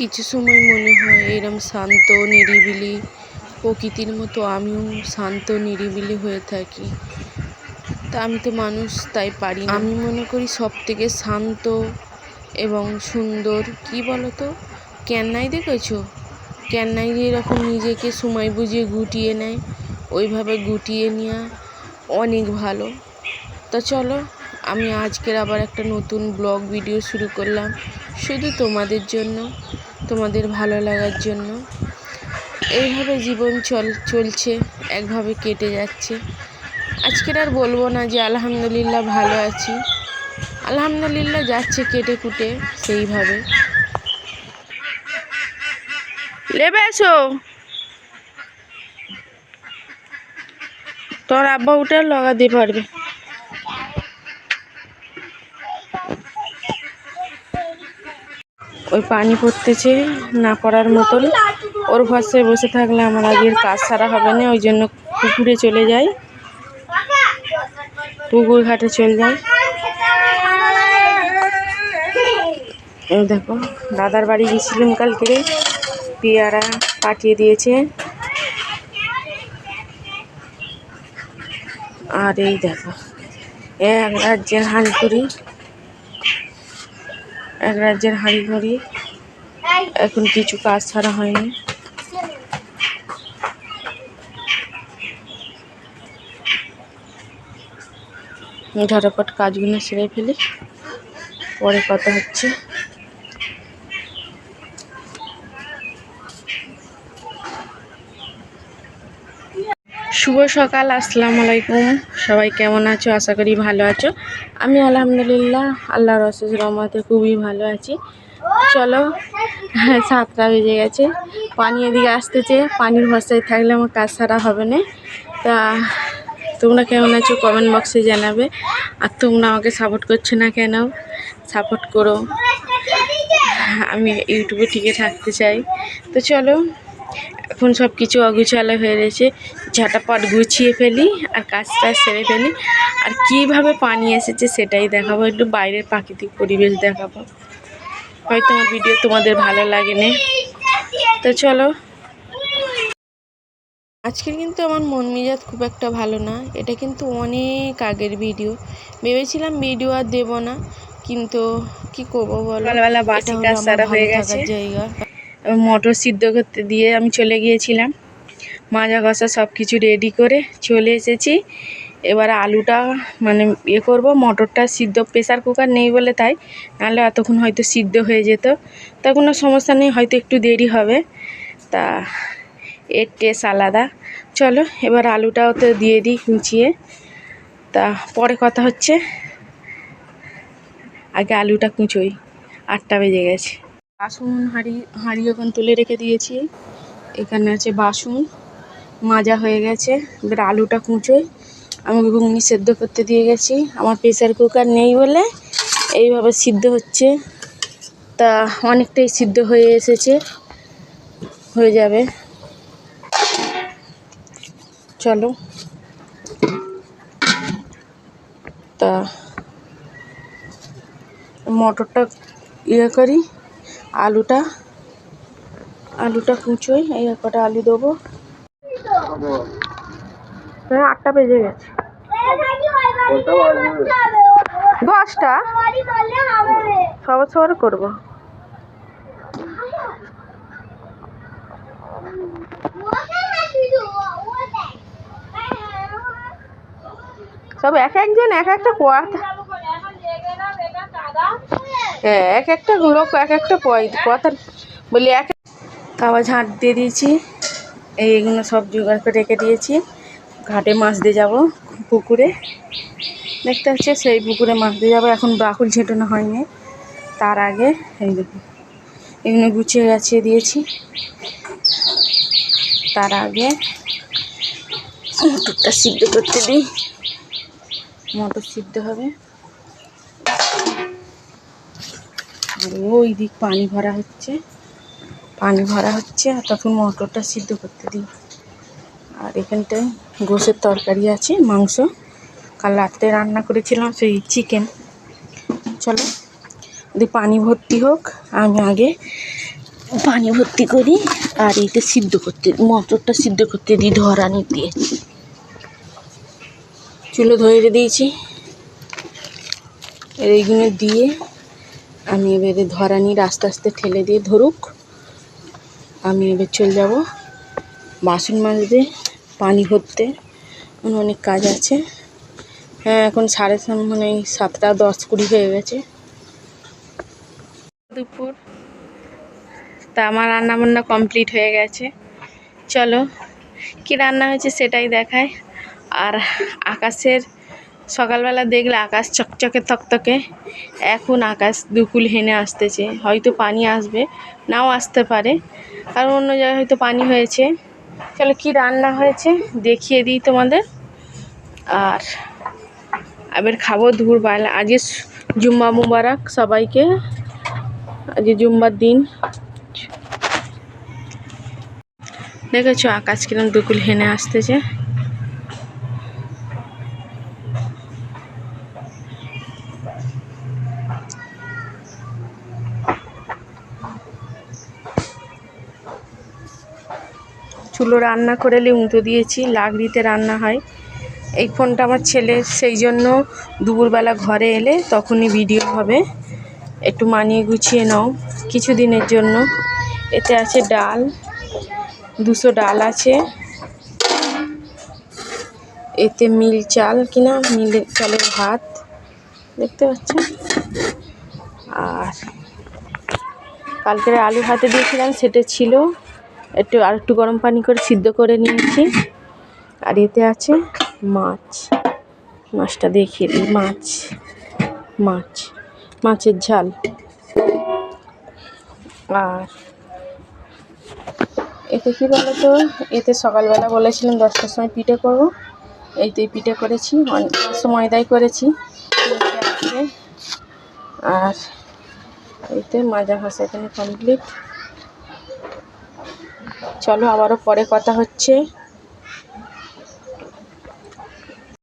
কিছু সময় মনে হয় এরম শান্ত, নিরিবিলি প্রকৃতির মতো আমিও শান্ত, নিরিবিলি হয়ে থাকি। তা আমি তো মানুষ, তাই পারি আমি মনে করি সব থেকে শান্ত এবং সুন্দর, কি বলো তো কেন্নাই দেখেছ? কেন্নাই এরকম নিজেকে সময় বুঝিয়ে গুটিয়ে নেয়, ওইভাবে গুটিয়ে নেওয়া অনেক ভালো। তা চলো, আমি আজকের আবার একটা নতুন ব্লগ, ভিডিও শুরু করলাম। শুধু তোমাদের জন্য। তোমাদের ভালো লাগার জন্য। এইভাবে জীবন চল, চলছে, একভাবে কেটে যাচ্ছে। আজকের আর বলব না যে আলহামদুলিল্লাহ ভালো আছি। আলহামদুলিল্লাহ যাচ্ছে কেটে কুটে সেইভাবে। লেবে তোর আব্বা উঠে লাগাতে পারবে। ওই পানি পড়তেছে, না পড়ার মতন। ওর ভরসায় বসে থাকলে আমার আজকের কাজ সারা হবে না, ওই জন্য পুকুরে চলে যাই। পুকুর ঘাটে চলে যাই। এই দেখো, দাদার বাড়ি গেছিলাম কালকে পেয়ারা পাঠিয়ে দিয়েছে। আর এই দেখো, এক রাজ্যের হাঁড়ি এক রাজ্যের হাঁড়ি ঘড়ি এখন কিছু কাজ ছাড়া হয়নি। ঝটাপট কাজগুলো সেরে ফেলি। পরে কথা হচ্ছে। শুভ সকাল, আসসালামু আলাইকুম। সবাই কেমন আছো? আশা করি ভালো আছো। আমি আলহামদুলিল্লাহ, আল্লাহর অশেষ রহমতে খুবই ভালো আছি। চলো হ্যাঁ সাতটা বেজে গেছে। পানি এদিকে আসতেছে, পানির ভরসায় থাকলে আমার কাজ সারা হবে না। তা, তোমরা কেমন আছো? কমেন্ট বক্সে জানাবে। আর তোমরা আমাকে সাপোর্ট করছ না কেন? সাপোর্ট করো। আমি ইউটিউবে টিকে থাকতে চাই। তো চলো এখন সব কিছু অগুছালো হয়ে রয়েছে। ঝাঁটাপট গুছিয়ে ফেলি আর কাজটা সেরে ফেলি। আর কীভাবে পানি এসেছে সেটাই দেখাবো। একটু বাইরের প্রাকৃতিক পরিবেশ দেখাবো। হয়তো আমার ভিডিও তোমাদের ভালো লাগে না। তো চলো। আজকের কিন্তু আমার মন মেজাজ খুব একটা ভালো না। এটা কিন্তু অনেক আগের ভিডিও। ভেবেছিলাম ভিডিও আর দেবো না। কিন্তু কি করব বলো? এটা হয়ে গেছে। জায়গা। মটর সিদ্ধ করতে দিয়ে আমি চলে গিয়েছিলাম। মাজা কষা সব কিছু রেডি করে চলে এসেছি। এবার আলুটা মানে ইয়ে করব, মটরটা সিদ্ধ প্রেসার কুকার নেই বলে তাই। নাহলে এতক্ষণ হয়তো সিদ্ধ হয়ে যেত। তা কোনো সমস্যা নেই, হয়তো একটু দেরি হবে। তা এর টেস্ট আলাদা। চলো, এবার আলুটাও তো দিয়ে দিই কুচিয়ে। তা পরে কথা হচ্ছে। আগে আলুটা কুচোই। আটটা বেজে গেছে। বাসন হাঁড়ি হাঁড়ি এখন তুলে রেখে দিয়েছি। এখানে আছে বাসন, মাজা হয়ে গেছে, এবার আলুটা কুঁচোই আমি ঘুগনি সেদ্ধ করতে দিয়ে গেছি। আমার প্রেসার কুকার নেই বলে এইভাবে সিদ্ধ হচ্ছে। তা অনেকটাই সিদ্ধ হয়ে এসেছে, হয়ে যাবে। চলো। তা মটরটা ইয়ে করি। আলুটা আলুটা কুচোই এই কটা আলু দেবো। আটটা বেজে গেছে। দশটা? সবার সবার করব। সব এক একজন এক একটা কথা হ্যাঁ এক একটা লোক এক একটা কথা বলি, এক আবার ঝাঁট দিয়ে দিয়েছি। এইগুলো সব জোগাড় করে রেখে দিয়েছি। ঘাটে মাছ দিয়ে যাব, পুকুরে। দেখতে হচ্ছে সেই পুকুরে মাছ দিয়ে যাব, এখন বাকুল ছেটানো হয়নি। তার আগে এই দেখুন, এগুলো গুছিয়ে গাছিয়ে দিয়েছি। তার আগে মটরটা সিদ্ধ করতে দিই। মটর সিদ্ধ হবে। আর ওই দিক পানি ভরা হচ্ছে। পানি ভরা হচ্ছে আর তখন মটরটা সিদ্ধ করতে দিই। আর এখানটায় গোসের তরকারি আছে, মাংস। কাল রাত্রে রান্না করেছিলাম সেই চিকেন। চলো, যদি পানি ভর্তি হোক, আমি আগে পানি ভর্তি করি আর এইটা সিদ্ধ করতে, মটরটা সিদ্ধ করতে দিই ধরানি দিয়ে। চুলো ধরে দিয়েছি। এইগুলো দিয়ে আমি এবারে ধরানির আস্তে আস্তে ঠেলে দিয়ে ধরুক। আমি এবার চলে যাব বাসন মাজতে, পানি ভরতে। অনেক কাজ আছে। হ্যাঁ এখন সাড়ে সাত মানে সাতটা দশ কুড়ি হয়ে গেছে। দুপুর। তা আমার রান্না বান্না কমপ্লিট হয়ে গেছে। চলো, কি রান্না হয়েছে সেটাই দেখায় আর আকাশের সকালবেলা দেখলে আকাশ চকচকে তকতকে এখন আকাশ দুকুল হেনে আসতেছে, হয়তো পানি আসবে, নাও আসতে পারে। কারণ অন্য জায়গায় হয়তো পানি হয়েছে। চলো কি রান্না হয়েছে? দেখিয়ে দিই তোমাদের। আর আবার খাব দুপুরবেলা আজকে জুম্মা মুবারক সবাইকে। আজকে জুম্বার দিন। দেখেছ আকাশ কিরম দুকুল হেনে আসতেছে। চুলো রান্না করে উঁতো দিয়েছি লাকড়িতে রান্না হয়। এই ফোনটা আমার ছেলে, সেই জন্য দুপুরবেলা ঘরে এলে তখনই ভিডিও হবে। একটু মানিয়ে গুছিয়ে নাও কিছু দিনের জন্য। এতে আছে ডাল, দুশো ডাল আছে। এতে মিল চাল কিনা, মিল চালের ভাত, দেখতে পাচ্ছ? আর কালকের আলু ভাতে দিয়েছিলাম, সেটা ছিল। একটু আর একটু গরম পানি করে সিদ্ধ করে নিয়েছি। আর এতে আছে মাছ। মাছটা দেখিয়ে দিই, মাছ। মাছ। মাছের ঝাল। আর এতে কী বলো তো এতে সকালবেলা বলেছিলাম দশটার সময় পিঠে করব। এইতেই পিঠে করেছি, অনেক ময়দাই করেছি। আর এতে মাজা ঘষা এখানে কমপ্লিট চলো আবারও পরে কথা হচ্ছে।